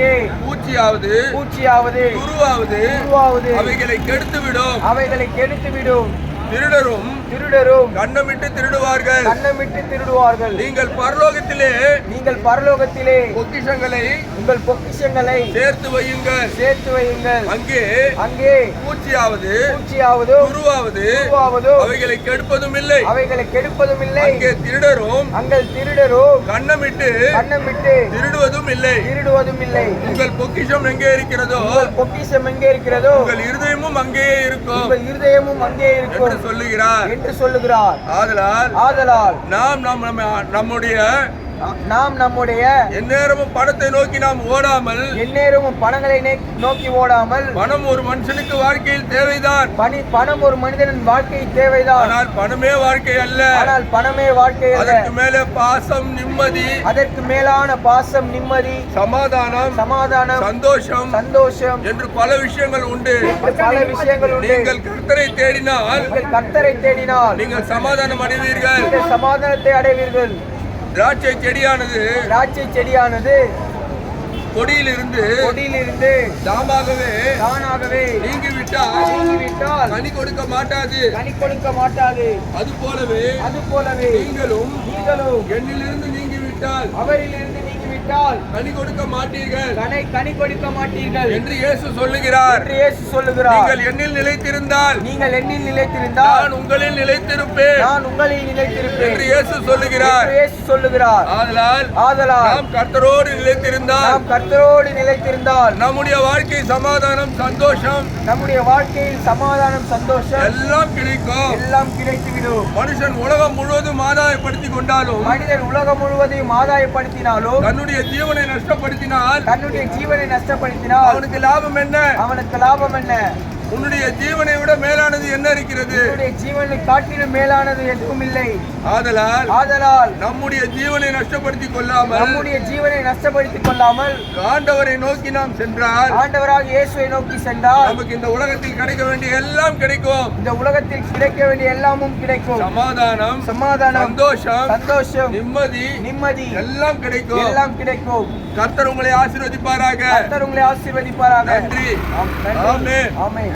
பூச்சியாவது பூச்சியாவது துருவாவது உருவாவது அவைகளை கெடுத்துவிடும். அவைகளை கெடுத்துவிடும். திருடரும் திருடரும். கண்ணமிட்டு திருடுவார்கள். கண்ணமிட்டு திருடுவார்கள். நீங்கள் பரலோகத்திலே நீங்கள் பரலோகத்திலே பொக்கிஷங்களை உங்கள் பொக்கிஷங்களை சேர்த்து வையுங்கள். சேர்த்து வையுங்கள். அங்கே அங்கே பூச்சியாவது பூச்சியாவதோ துருவாவது உருவாவதோ. அவைகளை கெடுப்பதும் இல்லை அவைகளை கெடுப்பதும் இல்லை அங்கே திருடரும் அங்கள் திருடரும். கண்ணமிட்டு கண்ணமிட்டு திருடுவதும் இல்லை திருடுவதும் இல்லை உங்கள் பொக்கிஷம் எங்கே இருக்கிறதோ பொக்கிஷம் எங்கே இருக்கிறதோ உங்கள் இருதயமும் அங்கேயே இருக்கும். உங்கள் இருதயமும் அங்கே என்று இருக்கும் சொல்லுகிறார் என்று சொல்லுகிறார். ஆதலால் ஆதலால் நாம் நம் நம்ம- நம்முடைய நாம் நம்முடைய எந்நேரமும் பணத்தை நோக்கி நாம் ஓடாமல் எந்நேரமும் பணங்களை நோக்கி ஓடாமல் பணம் ஒரு மனுஷனுக்கு வாழ்க்கையில் தேவைதான். பணி பணம் ஒரு மனிதனின் வாழ்க்கை தேவைதான். ஆனால் பணமே வாழ்க்கை அல்ல. ஆனால் பணமே வாழ்க்கை அல்ல. அதற்கு மேலே பாசம் நிம்மதி அதற்கு மேலான பாசம் நிம்மதி சமாதானம் சமாதானம் சந்தோஷம் சந்தோஷம் என்று பல விஷயங்கள் உண்டு. பல விஷயங்கள் உண்டு. நீங்கள் கர்த்தரை தேடினால் நீங்கள் கர்த்தரை தேடினால் நீங்கள் சமாதானம் அடைவீர்கள். நீங்கள் சமாதானத்தை அடைவீர்கள். திராட்சை செடியானது திராட்சை செடியானது கொடியிலிருந்து கொடியிலிருந்து தாமாகவே தானாகவே நீங்கிவிட்டால் நீங்கிவிட்டால் கனி கொடுக்க மாட்டாது. கனி கொடுக்க மாட்டாது. அது போலவே அது போலவே நீங்களும் நீங்களும் என்னிலிருந்து நீங்கிவிட்டால் அவரிலிருந்து நீங்கிவிட்டால் கனி கொடுக்க மாட்டீர்கள். கனை கனி கொடுக்க மாட்டீர்கள். என்று இயேசு சொல்லுகிறார். என்று இயேசு சொல்லுகிறார். நீங்கள் என்னில் நிலைத்திருந்தால் நீங்கள் எண்ணில் நிலைத்திருந்தால் நான் உங்களில் நிலைத்திருப்பேன். நான் உங்களில் நிலைத்திருப்பேன். என்று இயேசு சொல்லுகிறார். இயேசு சொல்லுகிறார். ஆதலால் ஆதலால் நாம் கர்த்தரோடு நிலைத்திருந்தால் நாம் கர்த்தரோடு நிலைத்திருந்தால் நம்முடைய வாழ்க்கை சமாதானம் சந்தோஷம் நம்முடைய வாழ்க்கையில் சமாதானம் சந்தோஷம் எல்லாம் கிடைக்கும். எல்லாம் கிடைத்துவிடும். மனுஷன் உலகம் முழுவதும் ஆதாயப்படுத்திக் கொண்டாலும் மனிதன் உலகம் முழுவதையும் ஆதாயப்படுத்தினாலும் தன்னுடைய ஜீவனை நஷ்டப்படுத்தினால் தன்னுடைய ஜீவனை நஷ்டப்படுத்தினால் அவனுக்கு லாபம் என்ன? அவனுக்கு லாபம் என்ன? உன்னுடைய ஜீவனை விட மேலானது என்ன இருக்கிறது? உன்னுடைய ஜீவனை காட்டிலும் மேலானது எதுவும் இல்லை. ஆதலால் ஆதலால் நம்முடைய ஜீவனை நஷ்டப்படுத்திக் கொள்ளாமல் நம்முடைய ஜீவனை நஷ்டப்படுத்திக் கொள்ளாமல் ஆண்டவரை நோக்கி நாம் சென்றால் ஆண்டவராக இயேசுவை நோக்கி சென்றால் நமக்கு இந்த உலகத்தில் கிடைக்க வேண்டிய எல்லாம் கிடைக்கும். இந்த உலகத்தில் கிடைக்க வேண்டிய எல்லாமும் கிடைக்கும். சமாதானம் சமாதானம் சந்தோஷம் சந்தோஷம் நிம்மதி நிம்மதி எல்லாம் கிடைக்கும். எல்லாம் கிடைக்கும். கர்த்தர் உங்களை ஆசீர்வதிப்பாராக. கர்த்தர் உங்களை ஆசீர்வதிப்பாராக. நன்றி. ஆம், நன்றி. ஆமென். ஆமென்.